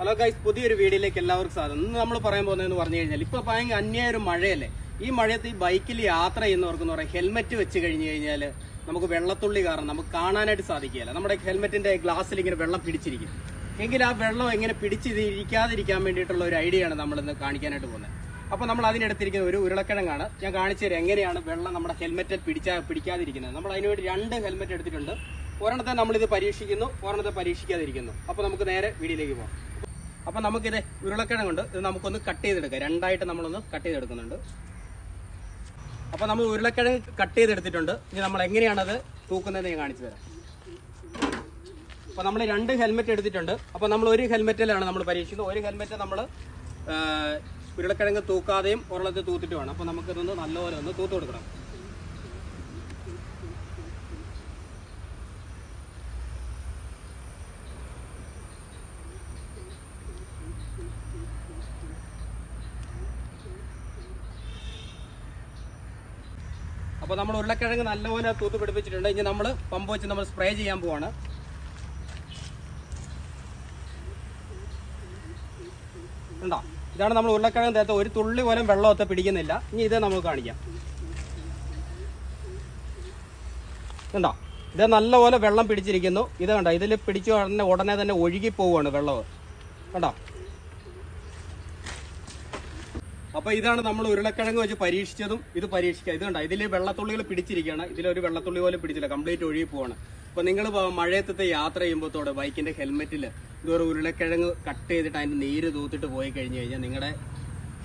Hello guys പുതിയൊരു വീഡിയോയിലേക്ക് എല്ലാവർക്കും സ്വാഗതം. ഇന്ന് നമ്മൾ പറയാൻ പോകുന്നതെന്ന് പറഞ്ഞു കഴിഞ്ഞാൽ ഇപ്പൊ ഭയങ്കര അന്യായ ഒരു മഴയല്ലേ? ഈ മഴയത്ത് ഈ ബൈക്കിൽ യാത്ര ചെയ്യുന്നവർക്ക് എന്ന് പറയാം ഹെൽമെറ്റ് വെച്ച് കഴിഞ്ഞു കഴിഞ്ഞാൽ നമുക്ക് വെള്ളത്തുള്ളി കാരണം നമുക്ക് കാണാനായിട്ട് സാധിക്കുകയില്ല. നമ്മുടെ ഹെൽമെറ്റിന്റെ ഗ്ലാസ്സിൽ ഇങ്ങനെ വെള്ളം പിടിച്ചിരിക്കും. എങ്കിൽ ആ വെള്ളം എങ്ങനെ പിടിച്ചിരിക്കാതിരിക്കാൻ വേണ്ടിയിട്ടുള്ള ഒരു ഐഡിയ ആണ് നമ്മൾ ഇന്ന് കാണിക്കാനായിട്ട് പോകുന്നത്. അപ്പോൾ നമ്മൾ അതിനെടുത്തിരിക്കുന്ന ഒരു ഉരുളക്കിഴങ്ങാണ്. ഞാൻ കാണിച്ചു തരാം എങ്ങനെയാണ് വെള്ളം നമ്മുടെ ഹെൽമെറ്റിൽ പിടിച്ചാ പിടിക്കാതിരിക്കുന്നത്. നമ്മൾ അതിനുവേണ്ടി രണ്ട് ഹെൽമെറ്റ് എടുത്തിട്ടുണ്ട്. ഒരെണ്ണത്തെ നമ്മളിത് പരീക്ഷിക്കുന്നു ഒരെണ്ണത്തെ പരീക്ഷിക്കാതിരിക്കുന്നു. അപ്പോൾ നമുക്ക് നേരെ വീടിലേക്ക് പോകാം. അപ്പോൾ നമുക്കിത് ഉരുളക്കിഴങ്ങുണ്ട് ഇത് നമുക്കൊന്ന് കട്ട് ചെയ്തെടുക്കാം. രണ്ടായിട്ട് നമ്മളൊന്ന് കട്ട് ചെയ്തെടുക്കുന്നുണ്ട്. അപ്പോൾ നമ്മൾ ഉരുളക്കിഴങ്ങ് കട്ട് ചെയ്തെടുത്തിട്ടുണ്ട്. ഇനി നമ്മൾ എങ്ങനെയാണത് തൂക്കുന്നതെന്ന് ഞാൻ കാണിച്ചു തരാം. അപ്പോൾ നമ്മൾ രണ്ട് ഹെൽമെറ്റ് എടുത്തിട്ടുണ്ട്. അപ്പോൾ നമ്മൾ ഒരു ഹെൽമെറ്റിലാണ് നമ്മൾ പരീക്ഷിക്കുന്നത്. ഒരു ഹെൽമെറ്റ് നമ്മൾ ഉരുളക്കിഴങ്ങ് തൂക്കാതെയും ഒരെണ്ണത്തിൽ തൂത്തിട്ട് വേണം അപ്പോൾ നമുക്കിതൊന്ന് നല്ലപോലെ ഒന്ന് തൂത്ത് കൊടുക്കണം. അപ്പോൾ നമ്മൾ ഉരുളക്കിഴങ്ങ് നല്ലപോലെ തൂത്ത് പിടിപ്പിച്ചിട്ടുണ്ട്. ഇനി നമ്മൾ പമ്പ് വെച്ച് നമ്മൾ സ്പ്രേ ചെയ്യാൻ പോവാണ്. ഉണ്ടോ ഇതാണ് നമ്മൾ ഉരുളക്കിഴങ്ങ് തേത്ത ഒരു തുള്ളി പോലും വെള്ളമൊക്കെ പിടിക്കുന്നില്ല. ഇനി ഇത് നമുക്ക് കാണിക്കാം. ഉണ്ടോ ഇത് നല്ലപോലെ വെള്ളം പിടിച്ചിരിക്കുന്നു. ഇത് കണ്ടോ? ഇതിൽ പിടിച്ചു ഉടനെ ഉടനെ തന്നെ ഒഴുകി പോവുകയാണ് വെള്ളം. കണ്ടോ? അപ്പൊ ഇതാണ് നമ്മൾ ഉരുളക്കിഴങ്ങ് വെച്ച് പരീക്ഷിച്ചതും ഇത് പരീക്ഷിക്കുക. ഇത് കണ്ടോ? ഇതിൽ വെള്ളത്തുള്ളികൾ പിടിച്ചിരിക്കുകയാണ്. ഇതിലൊരു വെള്ളത്തുള്ളി പോലും പിടിച്ചില്ല. കംപ്ലീറ്റ് ഒഴുകി പോവാണ്. അപ്പൊ നിങ്ങൾ മഴയത്തത്തെ യാത്ര ചെയ്യുമ്പോഴത്തോടെ ബൈക്കിന്റെ ഹെൽമെറ്റിൽ ഇതൊരു ഉരുളക്കിഴങ്ങ് കട്ട് ചെയ്തിട്ട് അതിന്റെ നീര് തൂത്തിട്ട് പോയി കഴിഞ്ഞു കഴിഞ്ഞാൽ നിങ്ങളുടെ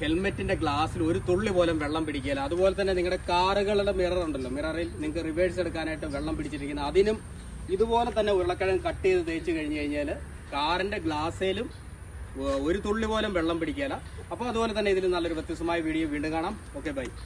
ഹെൽമെറ്റിന്റെ ഗ്ലാസ്സിൽ ഒരു തുള്ളി പോലും വെള്ളം പിടിക്കില്ല അതുപോലെ തന്നെ നിങ്ങളുടെ കാറുകളുടെ മിറർ ഉണ്ടല്ലോ. മിററിൽ നിങ്ങൾക്ക് റിവേഴ്സ് എടുക്കാനായിട്ട് വെള്ളം പിടിച്ചിരിക്കുന്നത് അതിനും ഇതുപോലെ തന്നെ ഉരുളക്കിഴങ്ങ് കട്ട് ചെയ്ത് തേച്ച് കഴിഞ്ഞു കഴിഞ്ഞാൽ കാറിന്റെ ഗ്ലാസ്സിലും ഒരു തുള്ളി പോലും വെള്ളം പിടിക്കില്ല അപ്പോൾ അതുപോലെ തന്നെ ഇതിൽ നല്ലൊരു വ്യത്യസ്തമായ വീഡിയോ വീണ്ടും കാണാം. Okay bye